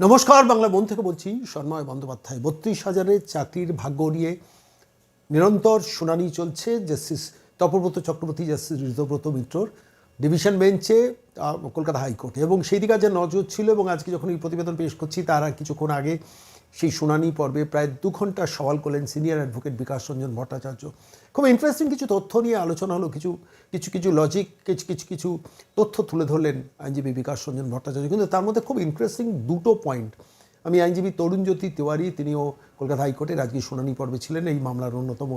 নমস্কার, বাংলা মন থেকে বলছি সন্ময় বন্দ্যোপাধ্যায়। বত্রিশ হাজারের চাকরির ভাগ্য নিয়ে নিরন্তর শুনানি চলছে জাস্টিস তপব্রত চক্রবর্তী, জাস্টিস ঋতব্রত মিত্রর। ডিভিশন বেঞ্চে কলকাতা হাইকোর্টে। এবং সেই দিকে যে নজর ছিল এবং আজকে যখন এই প্রতিবেদন পেশ করছি, তার কিছুক্ষণ আগে সেই শুনানি পর্বে প্রায় দু ঘণ্টা সওয়াল করলেন সিনিয়র অ্যাডভোকেট বিকাশ রঞ্জন ভট্টাচার্য। খুব ইন্টারেস্টিং কিছু তথ্য নিয়ে আলোচনা হলো, কিছু কিছু কিছু লজিক কিছু কিছু কিছু তথ্য তুলে ধরলেন আইনজীবী বিকাশ রঞ্জন ভট্টাচার্য। কিন্তু তার মধ্যে খুব ইন্টারেস্টিং দুটো পয়েন্ট আমি আইনজীবী তরুণজ্যোতি তিওয়ারি, তিনিও কলকাতা হাইকোর্টের আজকে শুনানি পর্বে ছিলেন, এই মামলার অন্যতম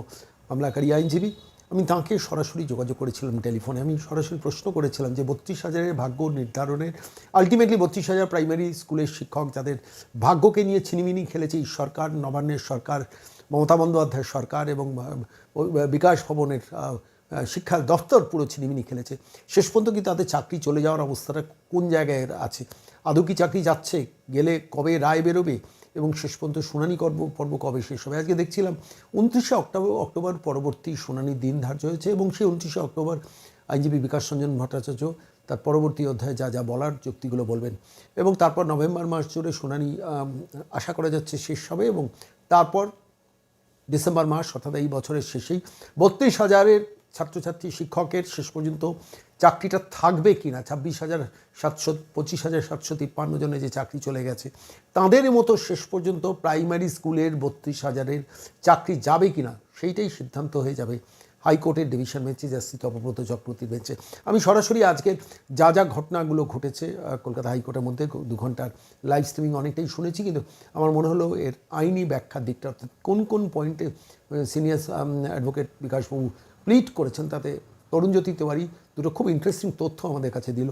মামলাকারী আইনজীবী। আমি তাঁকে সরাসরি যোগাযোগ করেছিলাম টেলিফোনে। আমি সরাসরি প্রশ্ন করেছিলাম যে বত্রিশ হাজারের ভাগ্য নির্ধারণের আলটিমেটলি বত্রিশ হাজার প্রাইমারি স্কুলের শিক্ষক যাদের ভাগ্যকে নিয়ে ছিনিমিনি খেলেছে, এই সরকার, নবান্নের সরকার, মমতা বন্দ্যোপাধ্যায়ের সরকার এবং বিকাশ ভবনের শিক্ষা দপ্তর পুরো ছিনিমিনি খেলেছে। শেষ পর্যন্ত কি তাদের চাকরি চলে যাওয়ার অবস্থাটা কোন জায়গায় আছে? আদৌ কি চাকরি যাচ্ছে? গেলে কবে রায় বেরোবে? এবং শেষ পর্যন্ত শুনানি করব, পর্ব কবে শেষ হবে? আজকে দেখছিলাম উনত্রিশে অক্টোবর অক্টোবর পরবর্তী শুনানির দিন ধার্য হয়েছে এবং সেই উনত্রিশে অক্টোবর আইনজীবী বিকাশ রঞ্জন ভট্টাচার্য তার পরবর্তী অধ্যায়ে যা যা বলার যুক্তিগুলো বলবেন এবং তারপর নভেম্বর মাস জুড়ে শুনানি আশা করা যাচ্ছে শেষ হবে এবং তারপর ডিসেম্বর মাস অর্থাৎ এই বছরের শেষেই বত্রিশ হাজারের ছাত্রছাত্রী শিক্ষকের শেষ পর্যন্ত চাকরিটা থাকবে কি না ছাব্বিশ হাজার সাতশো, পঁচিশ হাজার সাতশো তিপ্পান্ন জনে যে চাকরি চলে গেছে, তাদের মতো শেষ পর্যন্ত প্রাইমারি স্কুলের বত্রিশ হাজারের চাকরি যাবে কি না সেইটাই সিদ্ধান্ত হয়ে যাবে হাইকোর্টের ডিভিশন বেঞ্চে, জাস্টিস তপব্রত চক্রবর্তীর বেঞ্চে। আমি সরাসরি আজকের যা যা ঘটনাগুলো ঘটেছে কলকাতা হাইকোর্টের মধ্যে দু ঘণ্টার লাইভ স্ট্রিমিং অনেকটাই শুনেছি, কিন্তু আমার মনে হলো এর আইনি ব্যাখ্যার দিকটা, অর্থাৎ কোন কোন পয়েন্টে সিনিয়র অ্যাডভোকেট বিকাশবাবু প্লিট করেছেন তাতে তরুণজ্যোতি তিওয়ারি দুটো খুব ইন্টারেস্টিং তথ্য আমাদের কাছে দিল।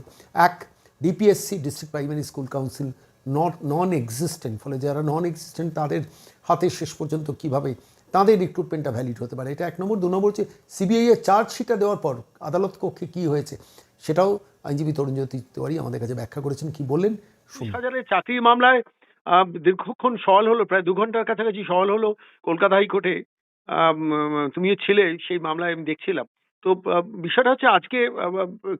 এক DPSC district primary school council not non existent ফলে যারা নন এক্সিস্টেন্ট তাদের হাতে শেষ পর্যন্ত কীভাবে তাদের রিক্রুটমেন্টটা ভ্যালিড হতে পারে? এটা এক নম্বর। দু নম্বর হচ্ছে সিবিআই এর চার্জশিটটা দেওয়ার পর আদালত কক্ষে কী হয়েছে সেটাও আইনজীবী তরুণজ্যোতি তিওয়ারি আমাদের কাছে ব্যাখ্যা করেছেন। কি বললেন? হাজারের চাকরির মামলায় দীর্ঘক্ষণ সওয়াল হলো, প্রায় দু ঘণ্টার কাছাকাছি সওয়াল হলো কলকাতা হাইকোর্টে। তুমিও ছিলে সেই মামলায় আমি দেখছিলাম। তো বিষয়টা হচ্ছে আজকে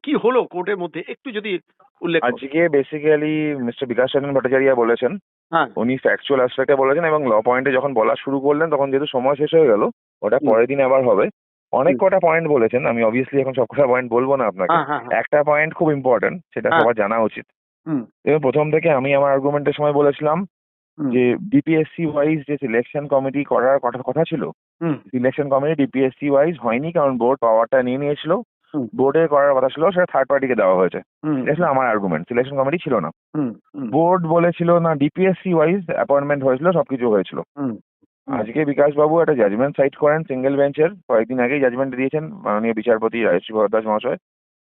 কি হলো কোর্টের মধ্যে? একটু যদি উল্লেখ। আজকে বেসিক্যালি মিস্টার বিকাশ চন্দ্র ভট্টাচার্য বলেছেন। হ্যাঁ। উনি ফ্যাকচুয়াল অ্যাসপেক্টে বলেছেন এবং ল পয়েন্টে যখন বলা শুরু করলেন তখন যেহেতু সময় শেষ হয়ে গেল ওটা পরের দিন আবার হবে। অনেক কটা পয়েন্ট বলেছেন আমি অবভিয়াসলি এখন সব কটা পয়েন্ট বলব না আপনাকে। হ্যাঁ হ্যাঁ। একটা পয়েন্ট খুব ইম্পর্টেন্ট সেটা। সবার জানা উচিত। হুম, এবং প্রথম থেকে আমি আমার আর্গুমেন্টের সময় বলেছিলাম যে বিপিএসসি ওয়াইজ যে সিলেকশন কমিটি করার কথা কথা ছিল সিলেকশন কমিটি ডিপিএসসি ওয়াইজ হয়নি কারণ বোর্ড পাওয়ারটা নিয়ে নিয়েছিল। হুম। বোর্ডের করার কথা ছিল সেটা থার্ড পার্টিকে দেওয়া হয়েছে। এটা ছিল আমার আর্গুমেন্ট সিলেকশন কমিটি ছিল না। বোর্ড বলেছিল না ডিপিএসসি ওয়াইজ অ্যাপয়েন্টমেন্ট হয়েছিল সবকিছু হয়েছিল। আজকে বিকাশ বাবু একটা জাজমেন্ট সাইট করেন সিঙ্গেল বেঞ্চের কয়েকদিন আগেই জাজমেন্ট দিয়েছেন মাননীয় বিচারপতি রাজশ্রী ভরদ্বাজ মহাশয়।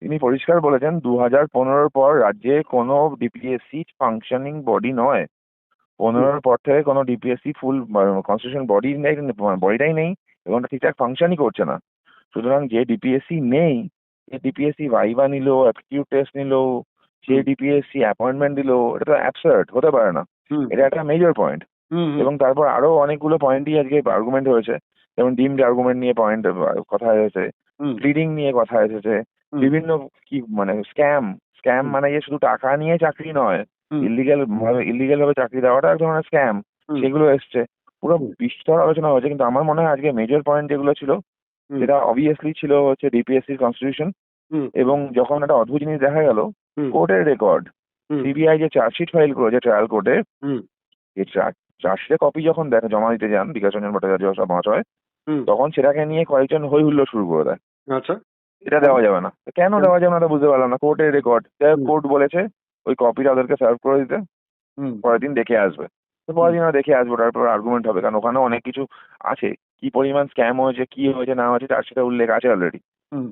তিনি পরিষ্কার বলেছেন দু হাজার পনেরোর পর রাজ্যে কোনো ডিপিএসসি ফাংশনিং বডি নয়। পনেরোর পর থেকে কোনো ডিপিএসসি ফুল কনস্টিটিউশন বডি নেই বডিটাই নেই এবং ঠিকঠাক ফাংশনই করছে না। সুতরাং যে ডিপিএসসি নেই যে ডিপিএসসি ভাইবা নিল অ্যাপটিটিউড টেস্ট নিল হুম। ডিপিএসসি অ্যাপয়েন্টমেন্ট দিল এটা তো অ্যাবসার্ড হতে পারে না। এটা একটা মেজর পয়েন্ট এবং তারপর আরও অনেকগুলো পয়েন্টই আজকে আর্গুমেন্ট হয়েছে। যেমন ডিমড আর্গুমেন্ট নিয়ে পয়েন্ট কথা হয়েছে প্লিডিং নিয়ে কথা এসেছে বিভিন্ন কি মানে স্ক্যাম স্ক্যাম মানে যে শুধু টাকা নিয়ে চাকরি নয় ইলিগাল ভাবে ইলিগাল ভাবে চাকরি দেওয়াটা এক ধরনের স্ক্যাম সেগুলো এসছে। পুরো বিস্তর আলোচনা হয়েছে কিন্তু আমার মনে হয় আজকে মেজর পয়েন্ট যেগুলো ছিল সেটা অবভিয়াসলি ছিল হচ্ছে ডিপিএসসি কনস্টিটিউশন এবং যখন একটা অদ্ভুত জিনিস দেখা গেল কোর্টের রেকর্ড সিবিআই যে চার্জশিট ফাইল করেছে ট্রায়াল কোর্টে এই চার্জশিটের কপি যখন দেখা জমা দিতে যান বিকাশ রঞ্জন ভট্টাচার্য সব মহাশয় তখন সেটাকে নিয়ে কয়েকজন হই হুল্লোড় শুরু করে দেয়। আচ্ছা। এটা দেওয়া যাবে না। কেন দেওয়া যাবে না বুঝতে পারলাম না। কোর্টের রেকর্ড কোর্ট বলেছে ওই কপিটা ওদেরকে সার্ভ করে দিতে। হুম, পরের দিন দেখে আসবে। তো পরের দিন ওরা দেখে আসব তারপর আর্গুমেন্ট হবে। কারণ ওখানে অনেক কিছু আছে। কি পরিমাণ স্ক্যাম হয়েছে কি হয়েছে না হয়েছে তার সেটা উল্লেখ আছে অলরেডি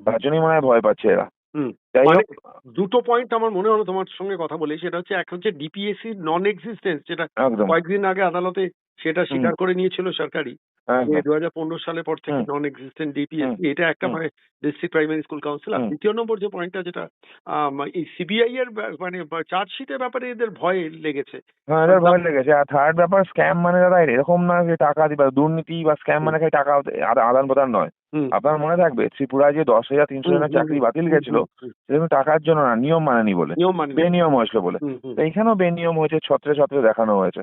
তার জন্যই মনে হয় ভয় পাচ্ছে এরা। হুম। যাই মানে হোক দুটো পয়েন্ট আমার মনে হলো তোমার সঙ্গে কথা বলে। সেটা হচ্ছে এক হচ্ছে ডিপিএসসি নন এক্সিস্টেন্স যেটা কয়েকদিন আগে আদালতে সেটা স্বীকার করে নিয়েছিল সরকারি দু হাজার পনেরো সালের পর থেকে। নন এক্সিস্টেন্ট ডিপিএসসি এটা একটা মানে ডিস্ট্রিক্ট প্রাইমারি স্কুল কাউন্সিল আর। দ্বিতীয় নম্বর যে পয়েন্টটা যেটা আহ এই সিবিআই এর মানে চার্জশিটের ব্যাপারে এদের ভয় লেগেছে হ্যাঁ এদের ভয় লেগেছে আর থার্ড ব্যাপার স্ক্যাম মানে দাদা এরকম না যে টাকা দিবা দুর্নীতি বা স্ক্যাম মানে খালি টাকা আদা- আদান প্রদান নয়। আপনার মনে থাকবে ত্রিপুরায় যে দশ হাজার তিনশো জনের চাকরি বাতিল গেছিল সেটা কিন্তু টাকার জন্য না নিয়ম মানেনি বলে। বেনিয়ম হয়েছিল বলে। তো এইখানেও বেনিয়ম হয়েছে ছত্রে ছত্রে দেখানো হয়েছে।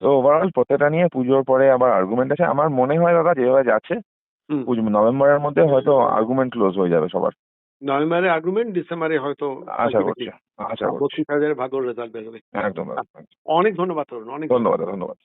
তো ওভারঅল প্রত্যেকটা নিয়ে পুজোর পরে আবার আর্গুমেন্ট আছে। আমার মনে হয় দাদা যেভাবে যাচ্ছে নভেম্বরের মধ্যে হয়তো আর্গুমেন্ট ক্লোজ হয়ে যাবে সবার। নভেম্বরে আর্গুমেন্ট ডিসেম্বরে হয়তো আশা করছি আশা করছি। ভাগর রেজাল্ট বেরোবে একদম অনেক ধন্যবাদ অনেক ধন্যবাদ ধন্যবাদ।